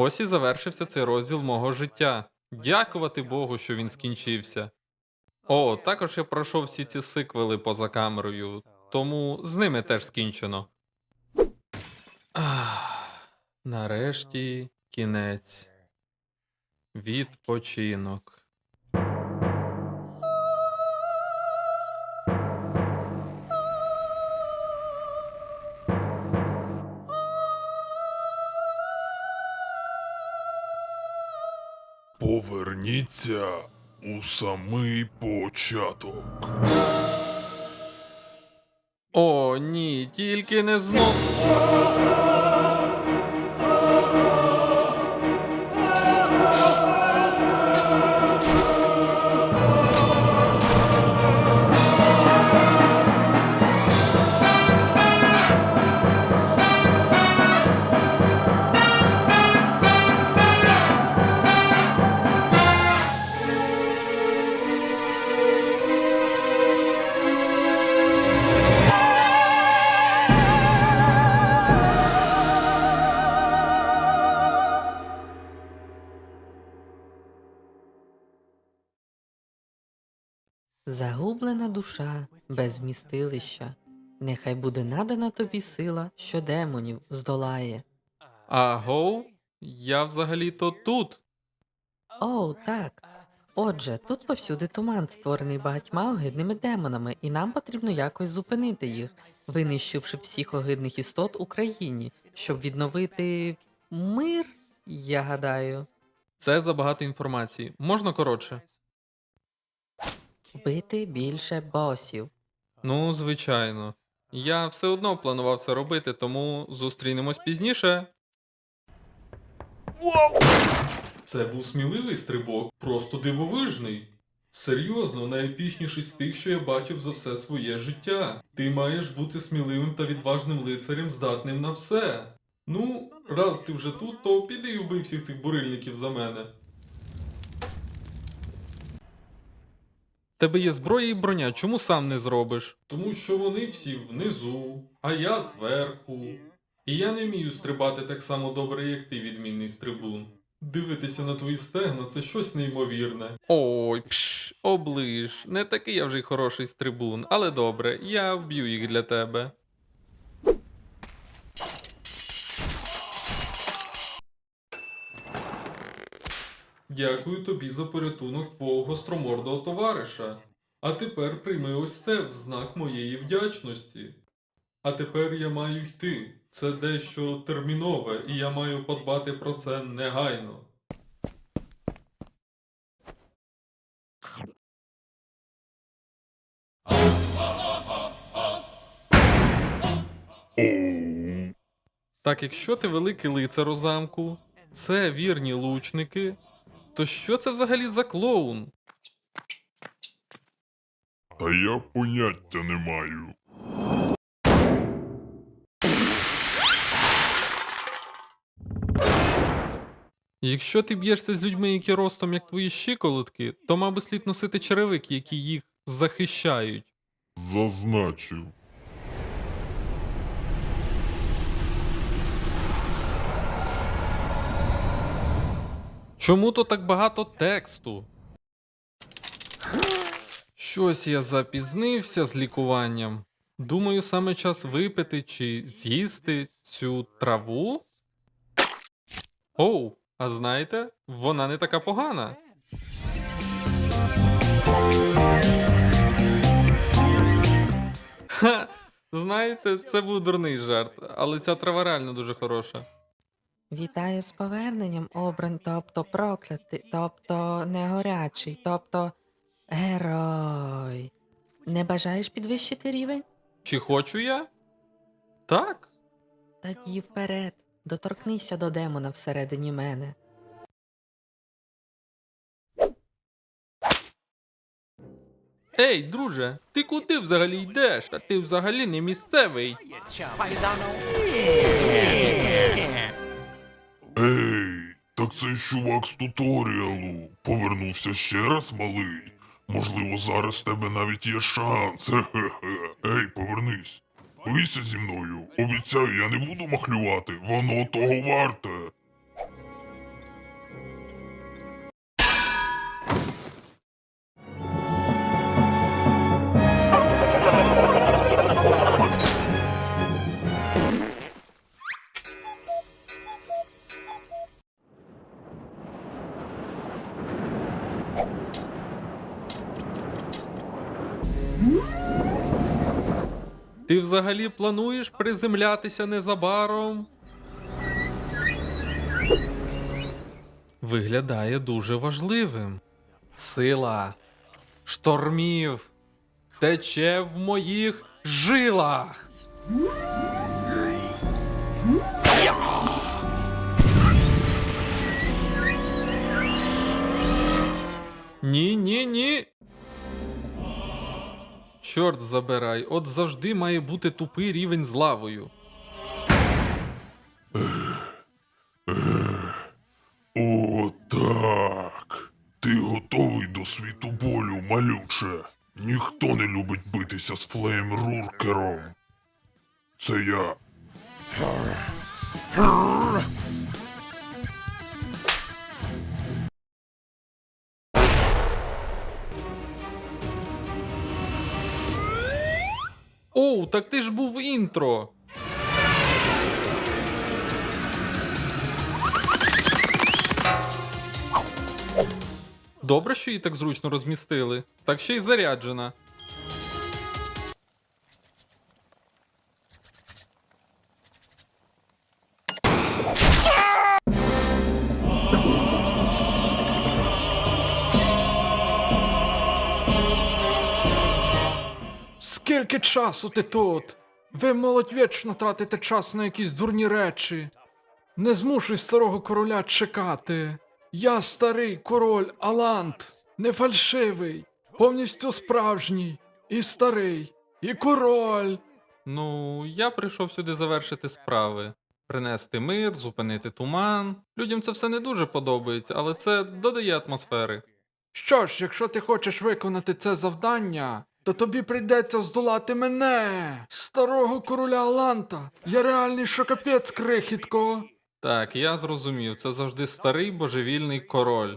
Ось і завершився цей розділ мого життя. Дякувати Богу, що він скінчився. О, також я пройшов всі ці сиквели поза камерою, тому з ними теж скінчено. Ах, нарешті кінець. Відпочинок. Поверніться у самий початок. О, ні, тільки не знов. Загублена душа без вмістилища. Нехай буде надана тобі сила, що демонів здолає. Агоу, я взагалі-то тут. Оу, так. Отже, тут повсюди туман, створений багатьма огидними демонами, і нам потрібно якось зупинити їх, винищивши всіх огидних істот у країні, щоб відновити мир, я гадаю. Це забагато інформації. Можна коротше? Бити більше босів. Ну, звичайно. Я все одно планував це робити, тому зустрінемось пізніше. Це був сміливий стрибок, просто дивовижний. Серйозно, найепічніший з тих, що я бачив за все своє життя. Ти маєш бути сміливим та відважним лицарем, здатним на все. Ну, раз ти вже тут, то піди і вбий всіх цих бурильників за мене. Тебе є зброя і броня, чому сам не зробиш? Тому що вони всі внизу, а я зверху. І я не вмію стрибати так само добре, як ти, відмінний стрибун. Дивитися на твої стегна це щось неймовірне. Ой, пш, оближ, не такий я вже й хороший стрибун, але добре, я вб'ю їх для тебе. Дякую тобі за порятунок твого гостромордого товариша. А тепер прийми ось це в знак моєї вдячності. А тепер я маю йти. Це дещо термінове, і я маю подбати про це негайно. Так якщо ти великий лицар у замку, це вірні лучники, то що це взагалі за клоун? Та я поняття не маю. Якщо ти б'єшся з людьми, які ростом як твої щиколотки, то би слід носити черевики, які їх захищають. Зазначив. Чому то так багато тексту? Щось я запізнився з лікуванням. Думаю, саме час випити чи з'їсти цю траву. Оу, а знаєте, вона не така погана. Ха, знаєте, це був дурний жарт, але ця трава реально дуже хороша. Вітаю з поверненням, обрань, тобто проклятий, тобто негорячий, тобто герой. Не бажаєш підвищити рівень? Чи хочу я? Так. Тоді вперед, доторкнися до демона всередині мене. Ей, друже, ти куди взагалі йдеш? Та ти взагалі не місцевий. Ей, так цей чувак з туторіалу повернувся ще раз, малий. Можливо, зараз в тебе навіть є шанс. Хе-хе-хе. Ей, повернись. Бийся зі мною. Обіцяю, я не буду махлювати. Воно того варте. Ти взагалі плануєш приземлятися незабаром? Виглядає дуже важливим. Сила штормів тече в моїх жилах. Ні, ні, ні. Чорт забирай, от завжди має бути тупий рівень з лавою. О, так. Ти готовий до світу болю, малюче. Ніхто не любить битися з Флейм Руркером. Це я. Оу, так ти ж був в інтро. Добре, що її так зручно розмістили. Так ще й заряджена. Скільки часу ти тут? Ви молодь вічно тратите час на якісь дурні речі. Не змушуй старого короля чекати. Я старий король Алант, не фальшивий, повністю справжній, і старий, і король. Ну, я прийшов сюди завершити справи. Принести мир, зупинити туман. Людям це все не дуже подобається, але це додає атмосфери. Що ж, якщо ти хочеш виконати це завдання, то тобі прийдеться здолати мене, старого короля Аланта. Я реальний шокапець, крихітко. Так, я зрозумів, це завжди старий божевільний король.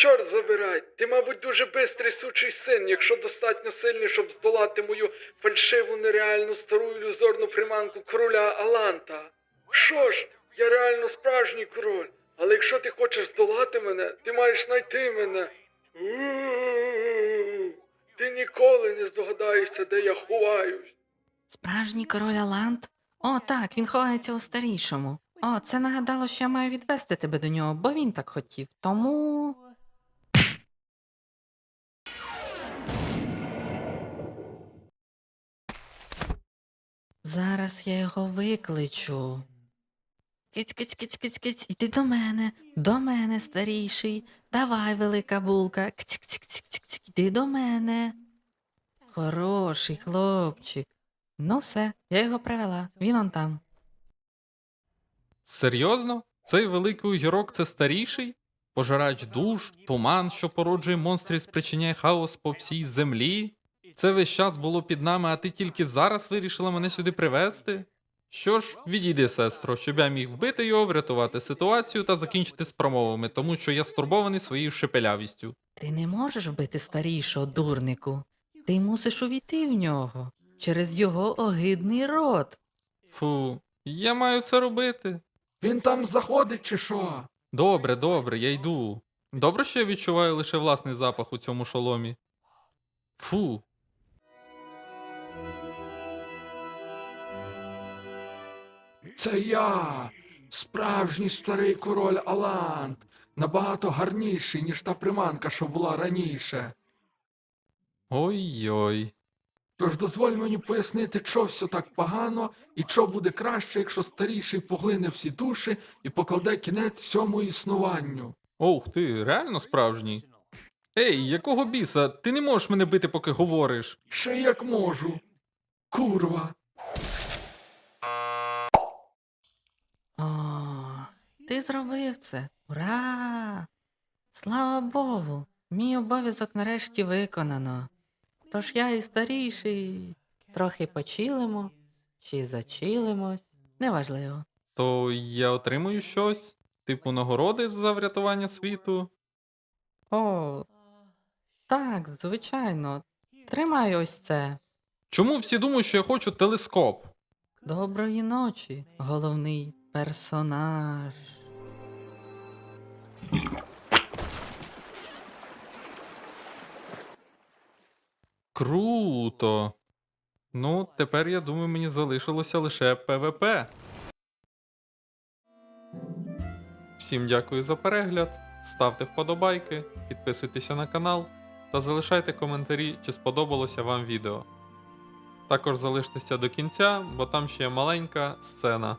Чорт забирай, ти, мабуть, дуже бистрий сучий син, якщо достатньо сильний, щоб здолати мою фальшиву, нереальну стару ілюзорну приманку короля Аланта. Що ж, я реально справжній король, але якщо ти хочеш здолати мене, ти маєш знайти мене. Ти ніколи не здогадаєшся, де я ховаюсь. Справжній король Алант? О, так, він ховається у старішому. О, це нагадало, що я маю відвести тебе до нього, бо він так хотів. Тому. Зараз я його викличу. Киць, киць, киць, киць, киць, іди до мене, до мене, старіший. Давай, велика булка. Киць, киць, киць, киць, киць, іди до мене. Хороший хлопчик. Ну все, я його привела. Він он там. Серйозно? Цей великий огірок це старіший? Пожирач душ, туман, що породжує монстрів, спричиняє хаос по всій землі? Це весь час було під нами, а ти тільки зараз вирішила мене сюди привезти? Що ж, відійди, сестро, щоб я міг вбити його, врятувати ситуацію та закінчити з промовами, тому що я стурбований своєю шепелявістю. Ти не можеш вбити старішого, дурнику. Ти мусиш увійти в нього через його огидний рот. Фу, я маю це робити. Він там заходить чи що? Добре, добре, я йду. Добре, що я відчуваю лише власний запах у цьому шоломі. Фу. Це я, справжній старий король Алант, набагато гарніший, ніж та приманка, що була раніше. Ой-ой. Тож дозволь мені пояснити, що все так погано, і що буде краще, якщо старіший поглине всі душі і покладе кінець всьому існуванню. Ох ти, реально справжній. Ей, якого біса? Ти не можеш мене бити, поки говориш. Ще як можу. Курва. О, ти зробив це. Ура! Слава Богу! Мій обов'язок нарешті виконано. Тож я і старіший. Трохи почилимо чи зачилимось. Неважливо. То я отримую щось? Типу нагороди за врятування світу? О, Так, звичайно. Тримай ось це. Чому всі думають, що я хочу телескоп? Доброї ночі, головний персонаж. Круто. Ну, тепер я думаю, мені залишилося лише ПВП. Всім дякую за перегляд. Ставте вподобайки, підписуйтеся на канал та залишайте коментарі, чи сподобалося вам відео. Також залиштеся до кінця, бо там ще є маленька сцена.